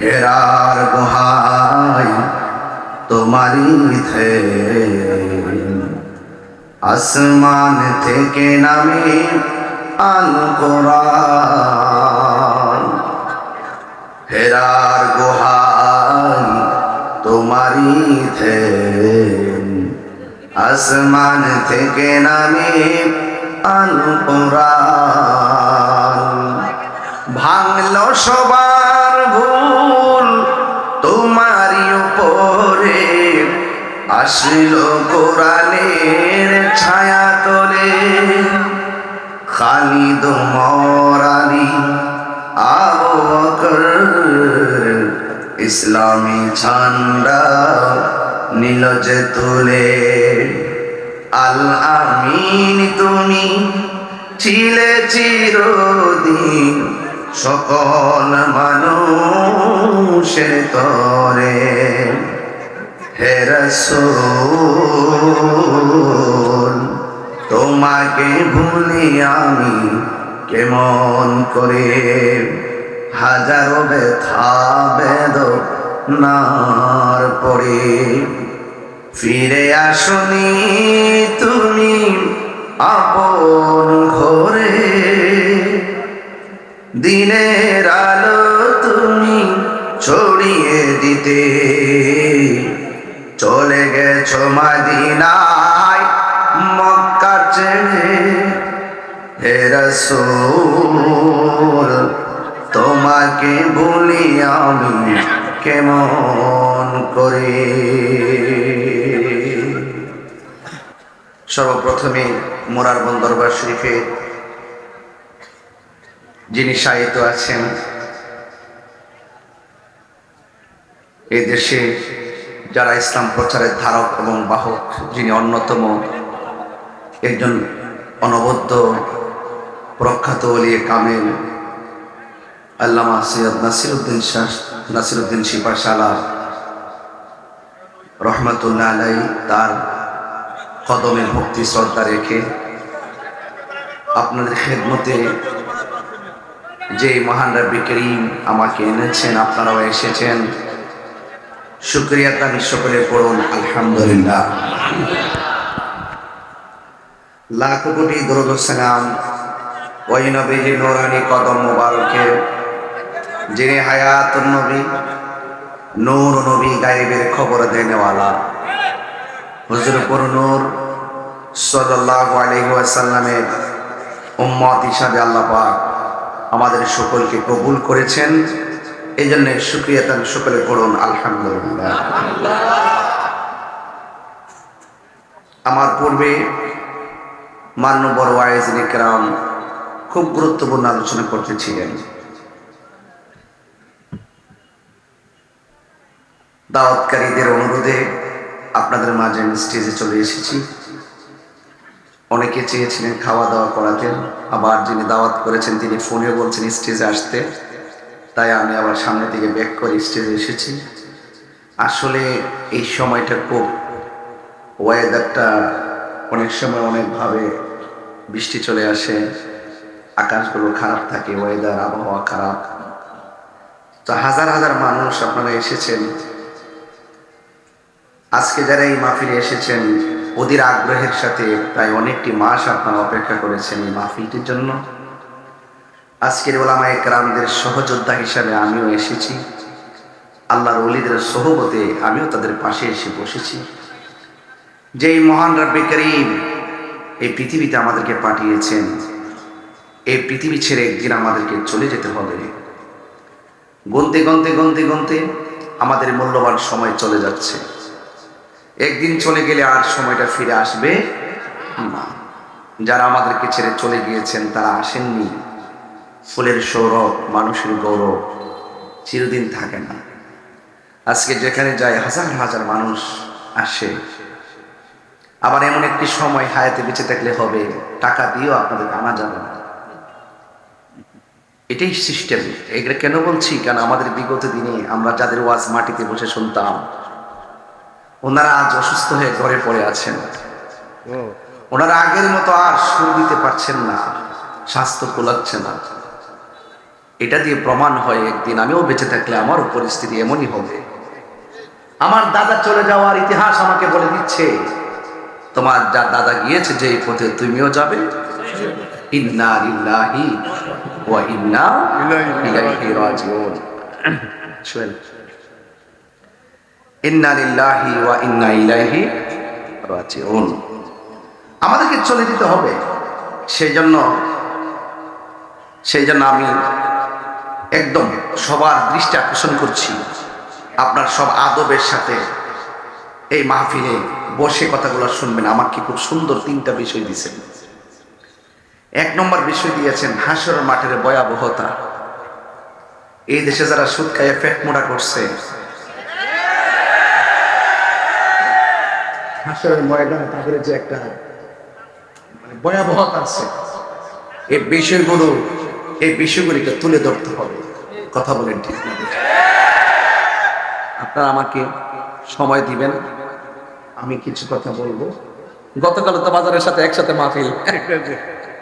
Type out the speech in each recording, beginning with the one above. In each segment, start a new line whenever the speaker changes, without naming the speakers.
হেরার গোহাই তোমারি থে আসমান থেকে নামে আল হেরার গোহাই তোমারি থে আসমান থেকে নামে আল কোরআন ভাঙলো সবার আসলো কোরআনের ছায়া তোলে। খালিদ মরালি আবু বকর, ইসলামী ঝান্ডা নীল যে তুলে। আল আমিন, তুমি ছিলে চিরদিন সকল মানুষের তরে। হে রসূল, তোমাকে ভুলি আমি কেমন করে? হাজারো ব্যথা বেদ নার পড়ে ফিরে আসনি তুমি, আপন রসূল, তোমাকে বলি আমি কেমন করে? সর্বপ্রথমে মোরার বন্দরবার শরীফে যিনি সাহিত্য আছেন এই দেশে যারা ইসলাম প্রচারের ধারক এবং বাহক, যিনি অন্যতম, একজন অনবদ্য প্রখ্যাত অলিয়ে কামেল আল্লামা সৈয়দ নাসিরুদ্দিন শাহ, নাসিরুদ্দিন শিপা শালা রহমতুল্লাহ আলাই তার কদমে ভক্তি শ্রদ্ধা রেখে আপনাদের খেদমতে যে মহান রব্বি করিম আমাকে এনেছেন, আপনারাও এসেছেন। শুক্রিয়া তার সকলে পড়ুন আলহামদুলিল্লাহ। লাখ কোটি দরুদ সালাম ওই নবীজি নোরানি কদম মোবারকে, যিনি হায়াত নবী, নূর নবী গায়েবের খবর দেনেওয়ালা। হুজুরপুর নূর সাল্লাল্লাহু আলাইহি ওয়াসাল্লামের উম্মত হিসাবে আল্লাহ পাক আমাদের সকলকে কবুল করেছেন। এই জন্য সুক্রিয়া তার সকলে পড়ুন, আলহামদুলিল্লাহ। আমার পূর্বে মান্যবর ওয়াইজ নিকরাম খুব গুরুত্বপূর্ণ আলোচনা করতেছিলেন। দাওয়াতকারীদের অনুরোধে আপনাদের মাঝে আমি স্টেজে চলে এসেছি। অনেকে চেয়েছিলেন খাওয়া দাওয়া করাতেন আবার যিনি দাওয়াত করেছেন তিনি ফোনে বলছেন স্টেজে আসতে। তাই আমি আবার সামনে থেকে ব্যাক করে স্টেজে এসেছি। আসলে এই সময়টা খুব ওয়েদারটা অনেক সময় অনেকভাবে বৃষ্টি চলে আসে। আকাশগুলো খারাপ থাকে ওয়েদার আবহাওয়া খারাপ। তো হাজার হাজার মানুষ আপনারা এসেছেন। আজকে যারা এই মাহফিলে এসেছেন, ওদের আগ্রহের সাথে প্রায় অনেকটি মাস আপনারা অপেক্ষা করেছেন এই মাহফিলটির জন্য। আজকের ওলামা একরামদের সহযোদ্ধা হিসাবে আমিও এসেছি। আল্লাহর অলিদের সহবতে আমিও তাদের পাশে এসে বসেছি। যেই মহান রব্বে করিম এই পৃথিবীতে আমাদেরকে পাঠিয়েছেন এই পৃথিবী ছেড়ে একদিন আমাদেরকে চলে যেতে হবে। গনতে গনতে গনতে গনতে আমাদের মূল্যবান সময় চলে যাচ্ছে। একদিন চলে গেলে আর সময়টা ফিরে আসবে না। যারা আমাদেরকে ছেড়ে চলে গিয়েছেন, তারা আসেননি। ফুলের সৌরভ, মানুষের গৌরব চিরদিন থাকে না। আজকে যেখানে যায়, হাজার হাজার মানুষ আসে। আবার এমন একটি সময় হায়াতে বেঁচে থাকলে হবে। টাকা দিয়েও আপনাদের আনা যাবে না। এটাই সিস্টেম এগুলো কেন বলছি? কেন আমাদের বিগত দিনে আমরা যাদের ওয়াজ মাটিতে বসে শুনতাম, ওনারা আজ অসুস্থ হয়ে ঘরে পড়ে আছেন। ওনারা আগের মতো আর সুর দিতে পারছেন না, স্বাস্থ্য কোলাচ্ছে না। এটা দিয়ে প্রমাণ হয় একদিন, আমিও বেঁচে থাকলে আমারও পরিস্থিতি এমনই হবে। আমার দাদা চলে যাওয়ার ইতিহাস আমাকে বলে দিচ্ছে, তোমার যা দাদা গিয়েছে যে পথে তুমিও যাবে। ইন্না ওয়া ইন্না ইলাইহি রাজিউন শুনেন ইন্না লিল্লাহি ওয়া ইন্না ইলাইহি রাজিউন আমাদেরকে চলে যেতে হবে। সেই জন্য সেই জন্য আমি একদম সবার দৃষ্টি আকর্ষণ করছি। আপনার সব আদবের সাথে এই মাহফিলে বসে কথাগুলো শুনবেন। আমাকে খুব সুন্দর তিনটা বিষয় দিয়েছেন। এক নম্বর বিষয় দিয়েছেন, হাসর মাঠের ভয়াবহতা। এই দেশে যারা সুদ খাইয়ে পেট মোড়া করছে যে একটা মানে আছে, এই বিষয়গুলো, এই বিষয়গুলিকে তুলে ধরতে হবে। কথা বলেন ঠিক আপনারা আমাকে সময় দিবেন, আমি কিছু কথা বলব। গতকাল তো বাজারের সাথে একসাথে মাহফিল।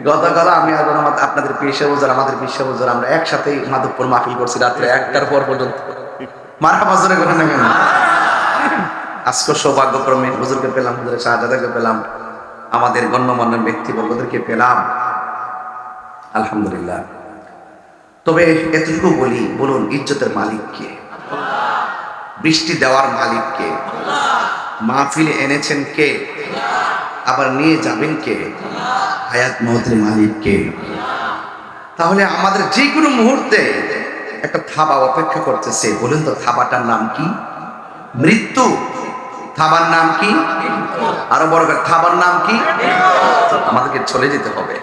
গতকাল আমি আর আপনাদের পেশা বুঝার আমাদের পেশা বুঝার আমরা একসাথে মাধবপুর মাহফিল করছি রাত্রে একটার পর পর্যন্ত। মারা বাজারে করে নেবেন। আজকে সৌভাগ্যক্রমে হুজুরকে পেলাম, হুজুরের শাহজাদাকে পেলাম, আমাদের গণ্যমান্য ব্যক্তিবর্গদেরকে পেলাম। আলহামদুলিল্লাহ। তবে এতটুকু বলি, বলুন, ইজ্জতের মালিক কে? বৃষ্টি দেওয়ার মালিক কে? মাহফিলে এনেছেন কে? আবার নিয়ে যাবেন কে? হায়াত মহতের মালিক কে? তাহলে আমাদের যে কোনো মুহূর্তে একটা থাবা অপেক্ষা করতেছে। বলুন তো, থাবাটার নাম কি? মৃত্যু। থাবার নাম কি? আরও বড় করে, থাবার নাম কি? আমাদেরকে চলে যেতে হবে।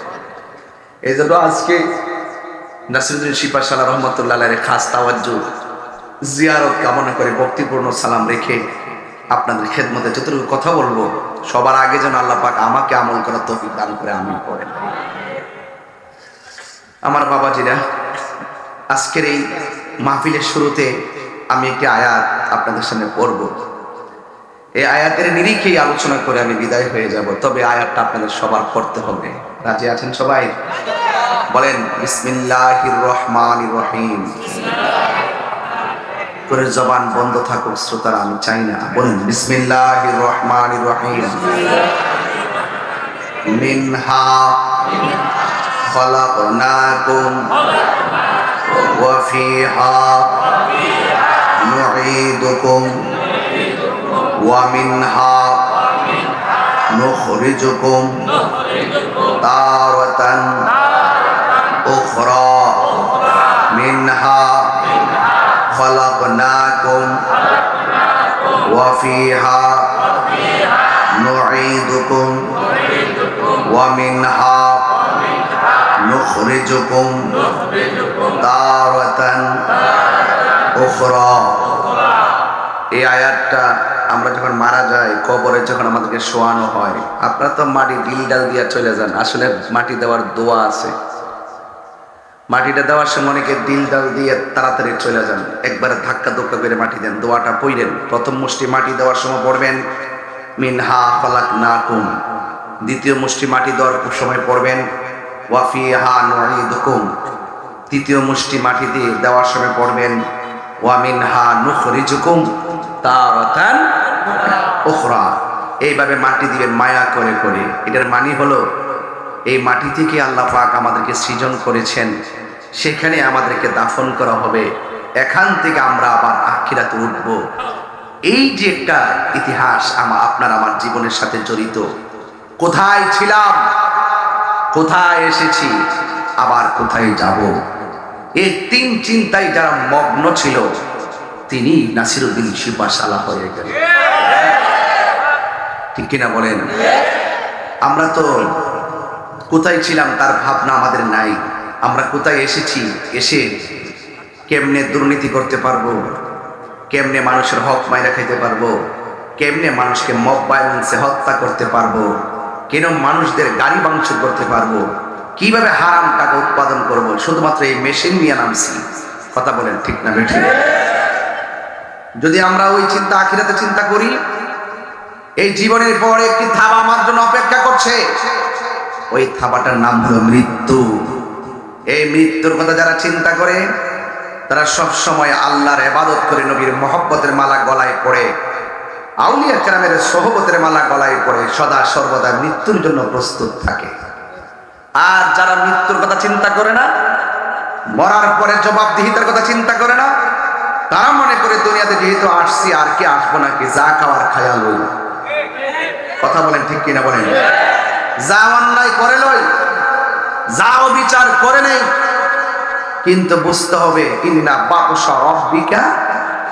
এই জন্য আজকে নাসিরুদ্দিন শিপা সাল্লাহ রহমতুল্লাহ খাস তাওয়াজ্জু, জিয়ারত কামনা করে ভক্তিপূর্ণ সালাম রেখে আপনাদের খেদমতে যতটুকু কথা বলব, সবার আগে যেন আল্লাহ পাক আমাকে আমল করার তৌফিক দান করে আমি করেন। আমার বাবাজিরা, আজকের এই মাহফিলের শুরুতে আমি একটি আয়াত আপনাদের সামনে পড়ব। এই আয়াতের নিরিখেই আলোচনা করে আমি বিদায় হয়ে যাব, তবে আয়াতটা আপনাদের সবার পড়তে হবে। রাজি আছেন সবাই? বলেন, বিসমিল্লাহির রহমানির রহিম। করে জবান বন্ধ থাকুক, শ্রোতারা, আমি চাই না। বলেন, বিসমিল্লাহির রহমানির রহিম। মিনহা খলাকনাকুম নুঈদুকুম ওয়া মিনহা নুখরিজুকুম তারাতান উখরা। মিনহা خلقناكم وفيها نعيدكم ومنها نخرجكم تارة أخرى এই আয়াতটা আমরা যখন মারা যাই কবরে যখন আমাদেরকে শোয়ানো হয় আপনারা তো মাটি ডিল ডাল দিয়ে চলে যান আসলে মাটি দেওয়ার দোয়া আছে মাটিটা দেওয়ার সময় অনেকে দিল ডাল দিয়ে তাড়াতাড়ি চলে যান। একবারে ধাক্কা ধক্কা করে মাটি দেন, দোয়াটা পইলেন প্রথম মুষ্টি মাটি দেওয়ার সময় পড়বেন, মিনহা ফলাক না কুম দ্বিতীয় মুষ্টি মাটি দেওয়ার সময় পড়বেন ওয়াফি হা নুকুম তৃতীয় মুষ্টি মাটি দিয়ে দেওয়ার সময় পড়বেন ওয়ামিন হা নুখরিজুকুম তারাতান উখরা। এইভাবে মাটি দিবেন মায়া করে করে। এটার মানে হলো এই মাটি থেকে আল্লাহ পাক আমাদেরকে সৃজন করেছেন। সেখানে আমাদেরকে দাফন করা হবে। এখান থেকে আমরা আবার আখিরাতে উঠব। এই যে একটা ইতিহাস আমার আপনার আমার জীবনের সাথে জড়িত। কোথায় ছিলাম? কোথায় এসেছি? আবার কোথায় যাব? এই তিন চিন্তায় যারা মগ্ন ছিল, তিনি নাসিরুদ্দিন শিবা সালা হয়ে গেল ঠিক কিনা বলেন? আমরা তো কোথায় ছিলাম তার ভাবনা আমাদের নাই। আমরা কোথায় এসেছি, এসে কেমনে দুর্নীতি করতে পারব? কেমনে মানুষের হক মাইরা খাইতে পারব? কেমনে মানুষকে মব ভায়োলেন্সে হত্যা করতে পারব? কেন মানুষদের গাড়ি ভাঙচুর করতে পারব? কীভাবে হারাম টাকা উৎপাদন করব? শুধুমাত্র এই মেশিন নিয়ে নামছি। কথা বলেন ঠিক না বেঠিক যদি আমরা ওই চিন্তা আখিরাতে চিন্তা করি, এই জীবনের পর একটি থাবা আমার জন্য অপেক্ষা করছে। ওই থাবাটার নাম হলো মৃত্যু। এই মৃত্যুর কথা যারা চিন্তা করে, তারা সব সময় আল্লাহর এবাদত করে, নবীর মহব্বতের মালা গলায় পড়ে। আউলিয়া কেরামের সহবতের মালা গলায় পড়ে, সদা সর্বদা মৃত্যুর জন্য প্রস্তুত থাকে। আর যারা মৃত্যুর কথা চিন্তা করে না, মরার পরে জবাবদিহিতার কথা চিন্তা করে না, তারা মনে করে দুনিয়াতে যেহেতু আসছি, আর কি আসব নাকি? যা খাওয়ার খায়াল। কথা বলেন ঠিক কিনা বলেন? যা অন্যায় করে লই যা অবিচার করে নেই। কিন্তু বুঝতে হবে ইন্না রব্বিকা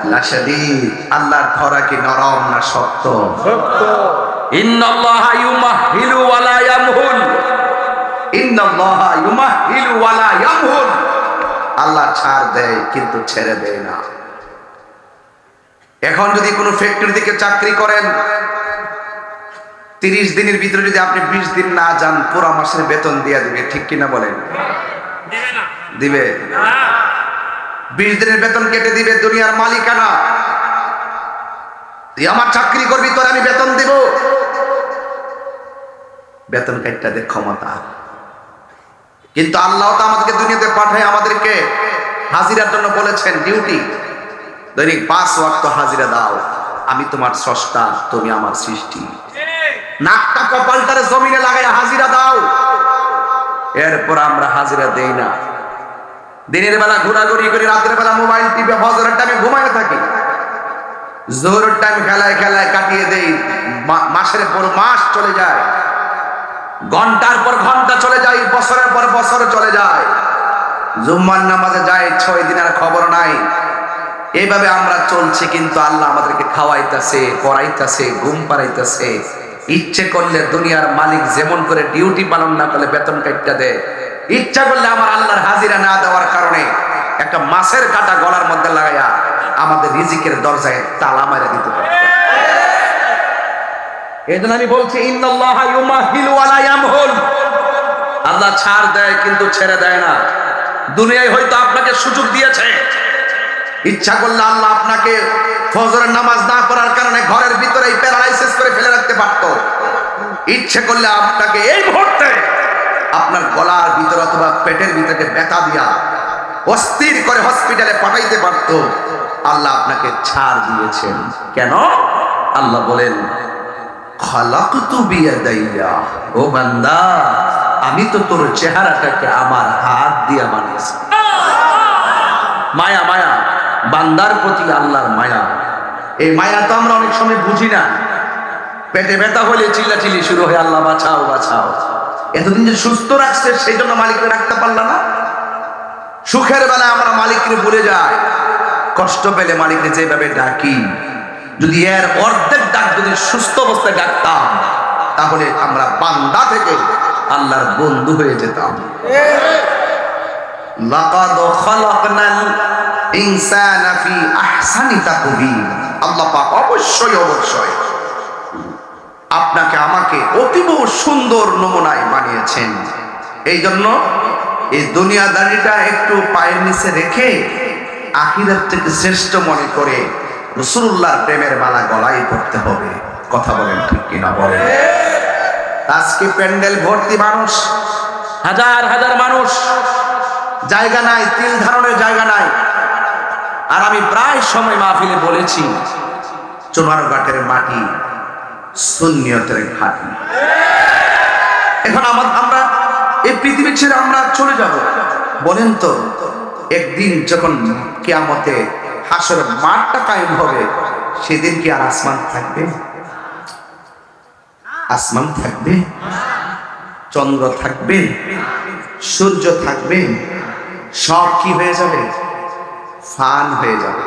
লাশাদীদ। আল্লাহর ধরা কি নরম না শক্ত?
ইন্নাল্লাহা ইউমাহিলু ওয়ালা ইয়ামহুল
ইন্নাল্লাহা ইউমাহিলু ওয়ালা ইয়ামহুল আল্লাহ ছাড় দেয় কিন্তু ছেড়ে দেয় না। এখন যদি কোনো ফ্যাক্টরি থেকে চাকরি করেন তিরিশ দিনের ভিতরে যদি আপনি বিশ দিন না যান, পুরো মাসের বেতন দিয়ে দিবে, ঠিক কিনা বলেন? দিবে। বিশ দিনের বেতন কেটে দিবে দুনিয়ার মালিকানা। তুই আমার চাকরি করবি, তোর আমি বেতন দিব। বেতন কাটটা ক্ষমতা। কিন্তু আল্লাহ তো আমাদেরকে দুনিয়াতে পাঠায় আমাদেরকে হাজিরার জন্য বলেছেন, ডিউটি, দৈনিক পাঁচ ওয়াক্ত হাজিরা দাও। আমি তোমার স্রষ্টা, তুমি আমার সৃষ্টি। নাকটা কপালটারে জমিনে লাগাই হাজিরা দাও। এরপর আমরা হাজিরা দেই না। দিনের বেলা ঘোরাঘুরি করি, রাতের বেলা মোবাইল টিপে ফজরের টাইমে ঘুমায় থাকি। জোহরের টাইম খেলায় খেলায় কাটিয়ে দেই মাসের পর মাস চলে যায়। ঘণ্টার পর ঘণ্টা চলে যায়, বছরের পর বছর চলে যায়। জুম্মার নামাজে যায়, ছয় দিনের খবর নাই। এইভাবে আমরা চলছি, কিন্তু আল্লাহ আমাদেরকে খাওয়াইতেছে, পড়াইতেছে, ঘুম পাড়াইতেছে। ইচ্ছে করলে দুনিয়ার মালিক যেমন করে ডিউটি পালন না করলে বেতন কাটটা দেয়। ইচ্ছা করলে আমার আল্লাহর হাজিরা না দেওয়ার কারণে একটা মাছের কাটা গলার মধ্যে লাগাইয়া আমাদের রিজিকের দরজায় তালা মারা দিতে পারে। এই জন্য আমি বলছি আল্লাহ ছাড় দেয় কিন্তু ছেড়ে দেয় না। দুনিয়ায় হয়তো আপনাকে সুযোগ দিয়েছে। ইচ্ছা করলে আল্লাহ আপনাকে ফজরের নামাজ না পড়ার কারণে ঘরের ভিতরে প্যারালাইসিস করে ফেলে রাখতে পারত। ইচ্ছে করলে আপনাকে এই মুহূর্তে আপনার গলার ভিতর অথবা পেটের ভিতরে ব্যথা দিয়া অস্থির করে হসপিটালে পাঠাইতে পারত। আল্লাহ আপনাকে ছাড় দিয়েছেন। কেন? আল্লাহ বলেন ও বান্দা, আমি তো তোর চেহারাটাকে আমার হাত দিয়ে বানিয়েছি। মায়া মায়া। বান্দার প্রতি আল্লাহর মায়া। এই মায়া তো আমরা অনেক সময় বুঝি না। পেটে ব্যথা হলে চিল্লাচিল্লি শুরু হয় আল্লাহ বাঁচাও বাঁচাও। এতদিন যে সুস্থ রাখছে সেই জন্য মালিককে রাখতে পারলাম না। সুখের বেলা আমরা মালিককে ভুলে যাই। কষ্ট পেলে মালিককে যেভাবে ডাকি যদি এর অর্ধেক ডাক যদি সুস্থ অবস্থায় ডাকতাম তাহলে আমরা বান্দা থেকে আল্লাহর বন্ধু হয়ে যেতাম। লাকাদ খালাকনাল আল্লাহ অবশ্যই অবশ্যই আপনাকে আমাকে অতীব সুন্দর নমুনায় বানিয়েছেন। এই জন্য এই দুনিয়াদারিটা একটু পায়ের নিচে রেখে আখিরাত থেকে শ্রেষ্ঠ মনে করে রসুল্লাহর প্রেমের মালা গলায় পড়তে হবে। কথা বলেন ঠিক কিনা বলেন? আজকে প্যান্ডেল ভর্তি মানুষ,
হাজার হাজার মানুষ।
জায়গা নাই, তিল ধারণের জায়গা নাই। আর আমি প্রায় সময় মাহফিলে বলেছি চুনারঘাটের মাটি শূন্যতের ঘাটি। এখন আমার আমরা এই পৃথিবী ছেড়ে আমরা চলে যাব। বলেন তো, একদিন যখন কিয়ামতে হাসর মাঠটা কায়েম হবে, সেদিন কি আর আসমান থাকবে? আসমান থাকবে? চন্দ্র থাকবে? সূর্য থাকবে? সব কি হয়ে যাবে? ফান হয়ে যাবে।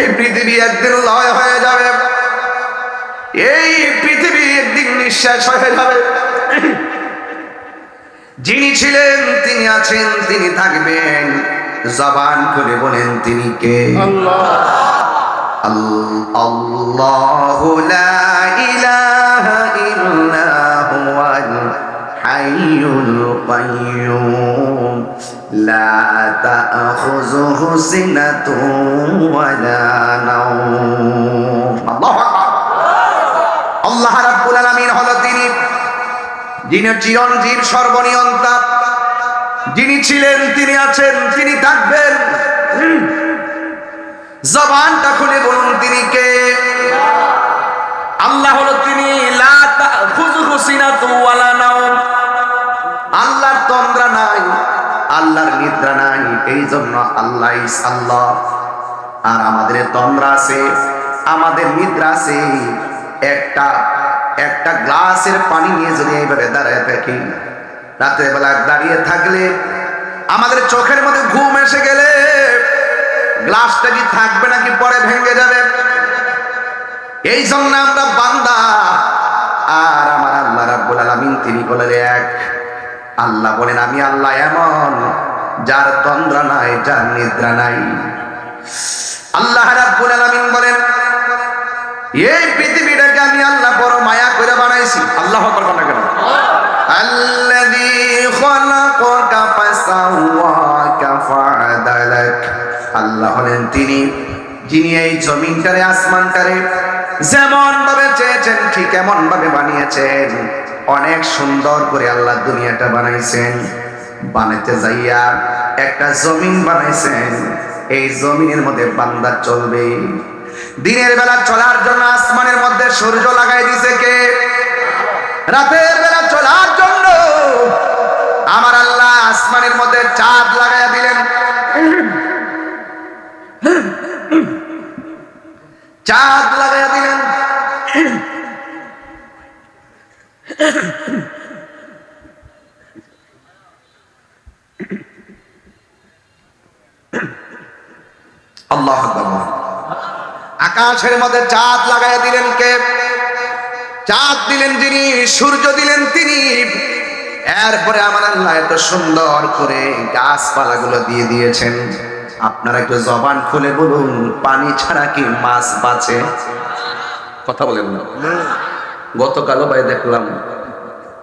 এই পৃথিবী একদিন লয় হয়ে যাবে। এই পৃথিবী একদিন নিঃশ্বাস হয়ে যাবে। যিনি ছিলেন তিনি আছেন তিনি থাকবেন। জবান করে বলেন তিনি কে? আল্লাহ লা ইলাহা যিনি চিরঞ্জীব সর্বনিয়ন্তা, যিনি ছিলেন, তিনি আছেন, তিনি থাকবেন। জবানটা খুলে বলুন, তিনি কে?
আল্লাহ হলো তিনি
আল্লাহর তন্দ্রা নাই, আল্লাহর নিদ্রা নাই, এই জন্য আল্লাহ আল্লাহ আর আমাদের তন্দ্রা আছে, আমাদের নিদ্রা আছে, একটা একটা গ্লাসের পানি নিয়ে যদি এইভাবে দাঁড়ায় থাকি, রাতের বেলা দাঁড়িয়ে থাকলে আমাদের চোখের মধ্যে ঘুম এসে গেলে গ্লাসটা কি থাকবে নাকি পরে ভেঙে যাবে? এই জন্য আমরা বান্দা। আর আমার আল্লাহ রাব্বুল আলামিন, তিনি বলেন এক, আল্লাহ বলেন, আমি আল্লাহ এমন যার তন্দ্রা নাই, যার নিদ্রা নাই। আল্লাহ রাব্বুল আলামিন বলেন, এই পৃথিবীটাকে আমি আল্লাহ বানাইছি।
আল্লাহ আকবার কথা কেন?
আল্লাযী খলাকাকা ফাসাওয়াকা ফাআদালাক। আল্লাহ হলেন তিনি যিনি এই জমিনটারে আসমানটারে যেমন ভাবে চেয়েছেন ঠিক এমন ভাবে বানিয়েছেন। অনেক সুন্দর করে আল্লাহ দুনিয়াটা বানাইছেন। বানাইতে যাইয়া একটা জমিন বানাইছেন। এই জমিনের মধ্যে বান্দা চলবে। দিনের বেলা চলার জন্য আসমানের মধ্যে সূর্য লাগাই দিছে কে? রাতের বেলা চলার জন্য আমার আল্লাহ আসমানের মধ্যে চাঁদ লাগাইয়া দিলেন। চাঁদ লাগাইয়া দিলেন। আল্লাহ আকাশের মধ্যে চাঁদ লাগাইয়া দিলেন কে? চাঁদ দিলেন যিনি, সূর্য দিলেন তিনি। এরপরে আমার আল্লাহ এত সুন্দর করে গাছপালাগুলো দিয়ে দিয়েছেন। আপনারা একটু জবান খুলে বলুন, পানি ছাড়া কি মাছ বাঁচে?
কথা বলেন না। গতকালও ভাই দেখলাম,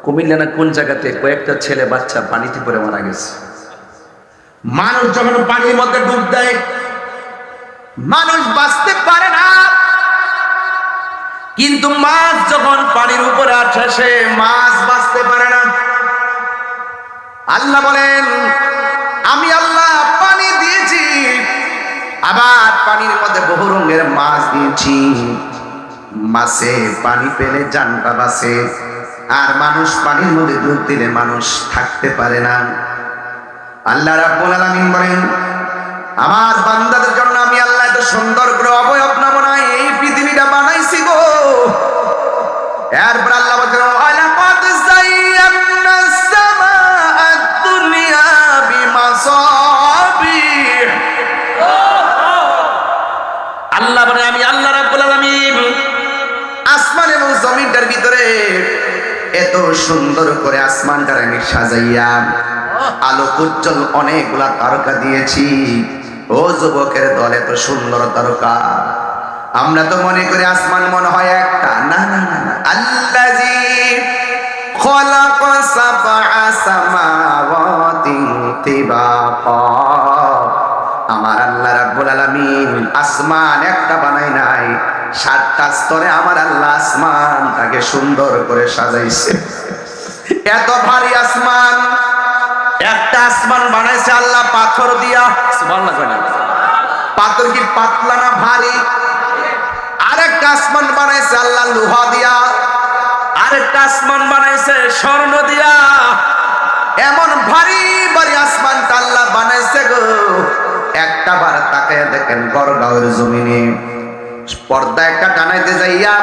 কুমিল্লা না কোন জায়গাতে কয়েকটা ছেলে বাচ্চা পানিতে পড়ে মারা গেছে।
মানুষ যখন পানির মধ্যে ডুব দেয়, মানুষ বাঁচতে পারে না। কিন্তু মাছ যখন পানির উপরে আছে সে মাছ বাঁচতে পারে না। আল্লাহ বলেন, আমি আল্লাহ পানি দিয়েছি, আবার পানির মধ্যে বহু রঙের মাছ দিয়েছি। মাছে পানি পেলে জানটা বাসে আর মানুষ পানির মধ্যে ডুব দিলে মানুষ থাকতে পারে না। আল্লাহ রাব্বুল আলামিন বলেন, আমার বান্দাদের জন্য আমি আল্লাহ এত সুন্দর করে অবয়ব নমনায় এই পৃথিবীটা বানাইছি গো। এরপর আল্লাহ বলেন ওয়ালাকাদ
আল্লাহ আমি আল্লাহ
আসমান এবং ভিতরে এত সুন্দর করে আসমানটার আমি সাজাইয়া আলো উজ্জ্বল অনেকগুলা তারকা দিয়েছি। ও যুবকের দল এত সুন্দর তারকা। আমরা তো মনে করি আসমান মনে হয় একটা। না না না। আমার আল্লাহ রাব্বুল আলামিন আসমান একটা বানাই নাই সাতটা স্তরে আমার আল্লাহ আসমানটাকে সুন্দর করে সাজাইছে। এত ভারী আসমান একটা আসমান বানাইছে আল্লাহ পাথর দিয়া।
সুবহানাল্লাহ
পাথর কি পাতলা না ভারী? আরেকটা আসমান বানাইছে আল্লাহ লোহা দিয়া।
আরেকটা আসমান বানাইছে স্বর্ণ দিয়া।
এমন ভারী ভারী আল্লাহ বানাইছে গো। একটা বার তাকায় দেখেন গড়গাঁওয়ের জমিনে। পর্দা একটা টানাইতে যাইয়া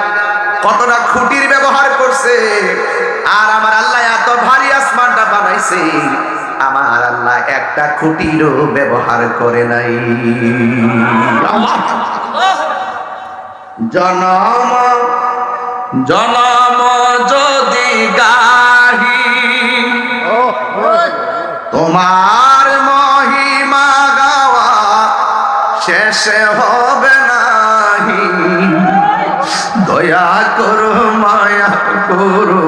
কতটা খুঁটির ব্যবহার করছে। আর আমার আল্লাহ এত ভারী আসমানটা বানাইছে আমার আল্লাহ একটা খুঁটিরও ব্যবহার করে নাই। জনম
জনম
শেষ হবে নাহি। দয়া করো মায়া করো।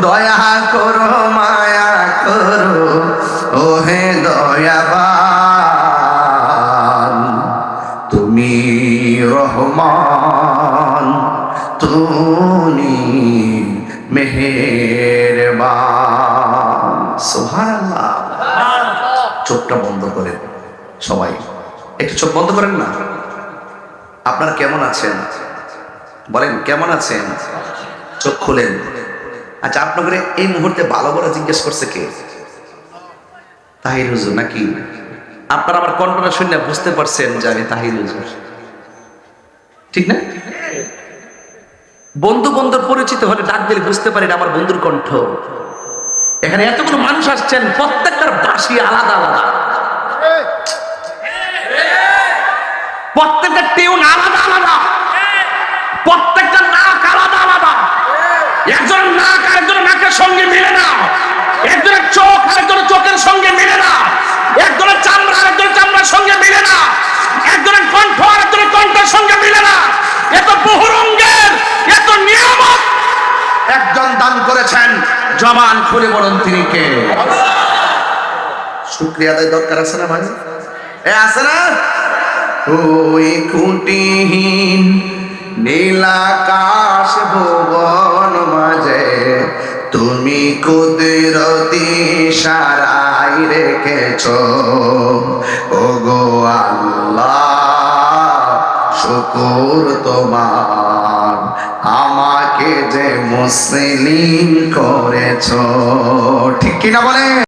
দয়া করো মায়া করো। ও হে দয়াবান তুমি রহমান তুমি মেহেরবান। সুবহানাল্লাহ। চোখটা বন্ধ করে সবাই একটু চোখ বন্ধ করেন না? আপনার কেমন আছেন? বলেন, কেমন আছেন? চোখ খুলেন। আচ্ছা আপনাদের এই মুহূর্তে ভালো করে জিজ্ঞেস করছে কে? তাহির হুজুর, নাকি? আপনার আমার কণ্ঠটা শুনলে বুঝতে পারছেন যে আমি তাহির হুজুর। ঠিক না? বন্ধু বন্ধুর পরিচিত হলে ডাক দিলে বুঝতে পারি আমার বন্ধুর কণ্ঠ। এখানে এতগুলো মানুষ আসছেন, প্রত্যেকটার বাসি আলাদা আলাদা। প্রত্যেকটা টিউন আলাদা আলাদা। প্রত্যেকটা নাক আলাদা আলাদা। একজন নাক আরেকজনের নাকের সঙ্গে মিলে না। একজনের চোখ আরেকজনের চোখের সঙ্গে মিলে না। একজনের চামড়া আরেকজনের চামড়ার সঙ্গে মিলে না। একজনের কণ্ঠ আরেকজনের কণ্ঠের সঙ্গে মিলে না। এত বহুরঙ্গের এত নিয়ামত। একজন দান করেছেন, জবান খুলে বলুন তিনি কে? শুক্রিয়া আদায় দরকার আছে না ভাই? এ আছে না? ওই খুঁটিহীন নীলাকাশ ভুবন মাঝে তুমি কুদরতি সারাই রেখেছ। ও গো আল্লাহ, শুকুর তোমার, আমাকে যে মুসলিম করেছ। ঠিক কিনা বলে?